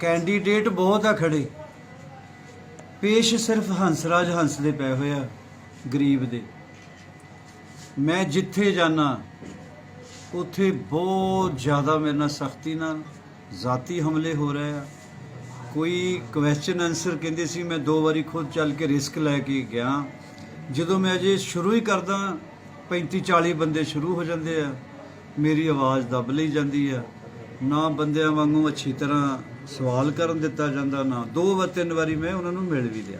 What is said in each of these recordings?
Candidate ਬਹੁਤ ਆ ਖੜੇ। ਪੇਸ਼ ਸਿਰਫ ਹੰਸਰਾਜ ਹੰਸ ਦੇ ਪਏ ਹੋਇਆ ਗਰੀਬ ਦੇ। ਮੈਂ ਜਿੱਥੇ ਜਾਣਾ ਉੱਥੇ ਬਹੁਤ ਜ਼ਿਆਦਾ ਮੇਰੇ ਨਾਲ ਸਖਤੀ ਨਾਲ ਜ਼ਾਤੀ ਹਮਲੇ ਹੋ ਰਹੇ ਆ। ਕੋਈ ਕੁਐਸਚਨ ਆਨਸਰ ਕਹਿੰਦੇ ਸੀ, ਮੈਂ ਦੋ ਵਾਰੀ ਖੁਦ ਚੱਲ ਕੇ ਰਿਸਕ ਲੈ ਕੇ ਗਿਆ। ਜਦੋਂ ਮੈਂ ਅਜੇ ਸ਼ੁਰੂ ਹੀ ਕਰਦਾ 35 40 ਬੰਦੇ ਸ਼ੁਰੂ ਹੋ ਜਾਂਦੇ ਆ, ਮੇਰੀ ਆਵਾਜ਼ ਦੱਬ ਲਈ ਜਾਂਦੀ ਆ। ਨਾ ਬੰਦਿਆਂ ਵਾਂਗੂ ਅੱਛੀ ਤਰ੍ਹਾਂ ਸਵਾਲ ਕਰਨ ਦਿੱਤਾ ਜਾਂਦਾ, ਨਾ ਦੋ ਵਾਰ ਤਿੰਨ ਵਾਰੀ ਮੈਂ ਉਹਨਾਂ ਨੂੰ ਮਿਲ ਵੀ ਲਿਆ।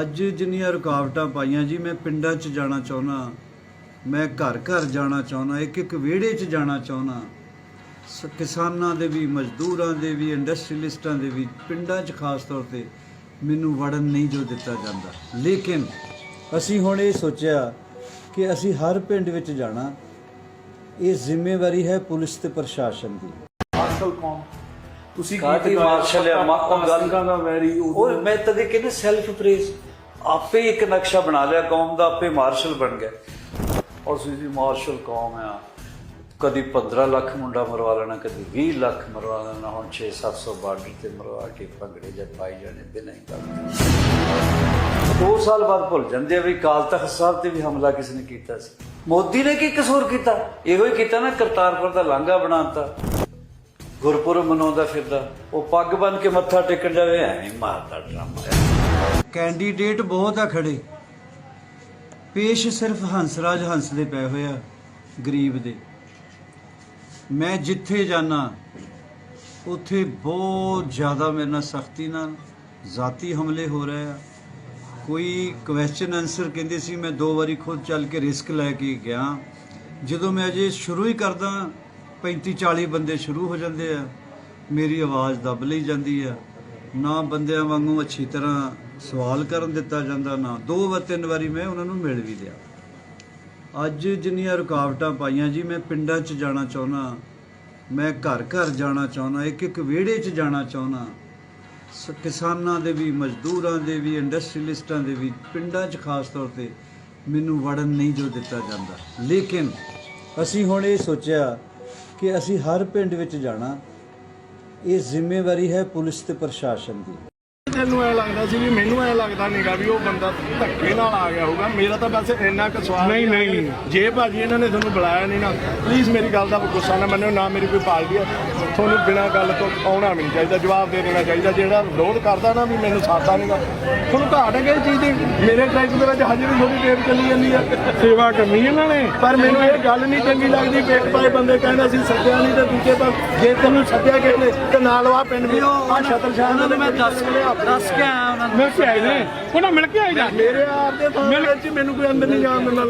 ਅੱਜ ਜਿੰਨੀਆਂ ਰੁਕਾਵਟਾਂ ਪਾਈਆਂ ਜੀ, ਮੈਂ ਪਿੰਡਾਂ 'ਚ ਜਾਣਾ ਚਾਹੁੰਦਾ, ਮੈਂ ਘਰ ਘਰ ਜਾਣਾ ਚਾਹੁੰਦਾ, ਇੱਕ ਇੱਕ ਵਿਹੜੇ 'ਚ ਜਾਣਾ ਚਾਹੁੰਦਾ, ਸ- ਕਿਸਾਨਾਂ ਦੇ ਵੀ, ਮਜ਼ਦੂਰਾਂ ਦੇ ਵੀ ਇੰਡਸਟਰੀਲਿਸਟਾਂ ਦੇ ਵੀ, ਪਿੰਡਾਂ 'ਚ ਖਾਸ ਤੌਰ ਤੇ ਮੈਨੂੰ ਵੜਨ ਨਹੀਂ ਜੋ ਦਿੱਤਾ ਜਾਂਦਾ। ਲੇਕਿਨ ਅਸੀਂ ਹੁਣ ਇਹ ਸੋਚਿਆ ਕਿ ਅਸੀਂ ਹਰ ਪਿੰਡ ਵਿੱਚ ਜਾਣਾ ਇਹ ਜ਼ਿੰਮੇਵਾਰੀ ਹੈ ਪੁਲਿਸ ਤੇ ਪ੍ਰਸ਼ਾਸਨ ਦੀ। ਮਾਰਸ਼ਲ ਕੌਮ ਤੁਸੀਂ ਕਾਹਦੀ ਮਾਰਸ਼ਲ ਆ? ਮਾ- ਉਹ ਗੱਲ- ਦਾ ਵੈਰੀ ਉਹ ਮੈਂ ਤਦੇ ਕਹਿੰਦਾ ਸੈਲਫ ਪ੍ਰੇਸ ਆਪੇ ਇੱਕ ਨਕਸ਼ਾ ਬਣਾ ਲਿਆ ਕੌਮ ਦਾ ਆਪੇ ਮਾਰਸ਼ਲ ਬਣ ਗਿਆ। ਅਸੀਂ ਜੀ ਮਾਰਸ਼ਲ ਕੌਮ ਆ। ਕਦੀ 15 ਲੱਖ ਮੁੰਡਾ ਮਰਵਾ ਲੈਣਾ ਕਦੀ 20 ਲੱਖ ਮਰਵਾ ਲੈਣਾ ਹੁਣ 6-700 ਬਾਰਡਰ ਤੇ ਮਰਵਾ ਕੇ ਭੰਗੜੇ ਜਦ ਪਾਈ ਜਾਣੇ ਬਿਨਾਂ ਹੀ ਗੱਲ ਦੋ ਸਾਲ ਬਾਅਦ ਭੁੱਲ ਜਾਂਦੇ ਆ ਵੀ ਕਾਲ ਤਖਤ ਸਾਹਿਬ ਤੇ ਵੀ ਹਮਲਾ ਕਿਸ ਨੇ ਕੀਤਾ ਸੀ। ਮੋਦੀ ਨੇ ਕੀ ਕਸੂਰ ਕੀਤਾ? ਇਹੋ ਹੀ ਕੀਤਾ ਨਾ ਕਰਤਾਰਪੁਰ ਦਾ ਲਾਂਘਾ ਬਣਾਤਾ ਗੁਰਪੁਰਬ ਮਨਾਉਂਦਾ ਫਿਰਦਾ। ਉਹ ਪੱਗ ਬੰਨ ਕੇ ਮੱਥਾ ਟੇਕਣ ਜਾਵੇ, ਐਵੇਂ ਮਾਰਦਾ ਡਰਾਮਾ। ਕੈਂਡੀਡੇਟ ਬਹੁਤ ਆ ਖੜੇ। ਪੇਸ਼ ਸਿਰਫ ਹੰਸਰਾਜ ਹੰਸ ਦੇ ਪਏ ਹੋਇਆ ਗਰੀਬ ਦੇ। ਮੈਂ ਜਿੱਥੇ ਜਾਣਾ ਉੱਥੇ ਬਹੁਤ ਜ਼ਿਆਦਾ ਮੇਰੇ ਨਾਲ ਸਖਤੀ ਨਾਲ ਜ਼ਾਤੀ ਹਮਲੇ ਹੋ ਰਹੇ ਆ। ਕੋਈ ਕੁਐਸਚਨ ਆਨਸਰ ਕਹਿੰਦੇ ਸੀ, ਮੈਂ ਦੋ ਵਾਰੀ ਖੁਦ ਚੱਲ ਕੇ ਰਿਸਕ ਲੈ ਕੇ ਗਿਆ। ਜਦੋਂ ਮੈਂ ਅਜੇ ਸ਼ੁਰੂ ਹੀ ਕਰਦਾ 35 40 ਬੰਦੇ ਸ਼ੁਰੂ ਹੋ ਜਾਂਦੇ ਆ, ਮੇਰੀ ਆਵਾਜ਼ ਦੱਬ ਲਈ ਜਾਂਦੀ ਆ। ਨਾ ਬੰਦਿਆਂ ਵਾਂਗੂ ਅੱਛੀ ਤਰ੍ਹਾਂ ਸਵਾਲ ਕਰਨ ਦਿੱਤਾ ਜਾਂਦਾ, ਨਾ ਦੋ ਵਾਰ ਤਿੰਨ ਵਾਰੀ ਮੈਂ ਉਹਨਾਂ ਨੂੰ ਮਿਲ ਵੀ ਲਿਆ। ਅੱਜ ਜਿੰਨੀਆਂ ਰੁਕਾਵਟਾਂ ਪਾਈਆਂ ਜੀ, ਮੈਂ ਪਿੰਡਾਂ 'ਚ ਜਾਣਾ ਚਾਹੁੰਦਾ, ਮੈਂ ਘਰ ਘਰ ਜਾਣਾ ਚਾਹੁੰਦਾ ਇੱਕ ਇੱਕ ਵਿਹੜੇ 'ਚ ਜਾਣਾ ਚਾਹੁੰਦਾ ਕਿਸਾਨਾਂ ਦੇ ਵੀ, ਮਜ਼ਦੂਰਾਂ ਦੇ ਵੀ ਇੰਡਸਟਰੀਲਿਸਟਾਂ ਦੇ ਵੀ, ਪਿੰਡਾਂ 'ਚ ਖਾਸ ਤੌਰ ਤੇ ਮੈਨੂੰ ਵੜਨ ਨਹੀਂ ਜੋ ਦਿੱਤਾ ਜਾਂਦਾ। ਲੇਕਿਨ ਅਸੀਂ ਹੁਣ ਇਹ ਸੋਚਿਆ ਕਿ ਅਸੀਂ ਹਰ ਪਿੰਡ ਵਿੱਚ ਜਾਣਾ, ਇਹ ਜ਼ਿੰਮੇਵਾਰੀ ਹੈ ਪੁਲਿਸ ਤੇ ਪ੍ਰਸ਼ਾਸਨ ਦੀ। ਤੈਨੂੰ ਐ ਲੱਗਦਾ ਸੀ ਵੀ ਮੈਨੂੰ ਐ ਲੱਗਦਾ ਨਹੀਂਗਾ ਵੀ ਉਹ ਬੰਦਾ ਧੱਕੇ ਨਾਲ ਆ ਗਿਆ ਹੋਊਗਾ। ਮੇਰਾ ਤਾਂ ਬਸ ਇੰਨਾ ਕੁ ਸਵਾਲ ਨਹੀਂ ਨਹੀਂ ਜੇ ਭਾਜੀ ਇਹਨਾਂ ਨੇ ਤੁਹਾਨੂੰ ਬੁਲਾਇਆ ਨਹੀਂ ਨਾ ਪਲੀਜ਼ ਮੇਰੀ ਗੱਲ ਦਾ ਗੁੱਸਾ ਨਾ ਮੰਨਿਓ ਨਾ ਮੇਰੀ ਕੋਈ ਪਾਰਟੀ ਹੈ ਤੁਹਾਨੂੰ ਬਿਨਾਂ ਗੱਲ ਤੋਂ ਆਉਣਾ ਵੀ ਨਹੀਂ ਚਾਹੀਦਾ ਜਵਾਬ ਦੇ ਦੇਣਾ ਚਾਹੀਦਾ। ਜਿਹੜਾ ਵਿਰੋਧ ਕਰਦਾ ਨਾ ਵੀ ਮੈਨੂੰ ਸਾਥਾ ਨਹੀਂਗਾ ਤੁਹਾਨੂੰ ਘਾਟ ਹੈ ਕਿ ਇਹ ਚੀਜ਼ ਦੀ। ਮੇਰੇ ਟਰੈਕ ਦੇ ਵਿੱਚ ਹਜੇ ਵੀ ਥੋੜੀ ਦੇਰ ਚੱਲੀ ਜਾਂਦੀ ਹੈ ਸੇਵਾ ਕਰਨੀ ਇਹਨਾਂ ਨੇ। ਪਰ ਮੈਨੂੰ ਇਹ ਗੱਲ ਨਹੀਂ ਚੰਗੀ ਲੱਗਦੀ ਕਿ ਇੱਕ ਪਾਸੇ ਬੰਦੇ ਕਹਿੰਦੇ ਸੀ ਸੱਦਿਆ ਨਹੀਂ ਤੇ ਦੂਜੇ ਪਾਸੇ ਜੇ ਤੈਨੂੰ ਸੱਦਿਆ ਕਿਸੇ ਨੇ ਤੇ ਨਾਲ ਆ ਪਿੰਡ ਵੀ ਆ ਛਤਰ ਸ਼ਾਹ ਨੂੰ ਮੈਂ ਦੱਸ ਦੱਸ ਕੇ ਆਇਆ ਉਹਨਾਂ ਨੂੰ। ਮਿਲ ਕੇ ਆਏ ਨੇ ਉਹਨਾਂ ਮਿਲ ਕੇ ਆਏ ਜਾ। ਮੇਰੇ ਆਪ ਦੇ ਥਾਂ ਵਿੱਚ ਮੈਨੂੰ ਕੋਈ ਅੰਦਰ ਨਹੀਂ ਜਾਣ ਦਿੰਦਾ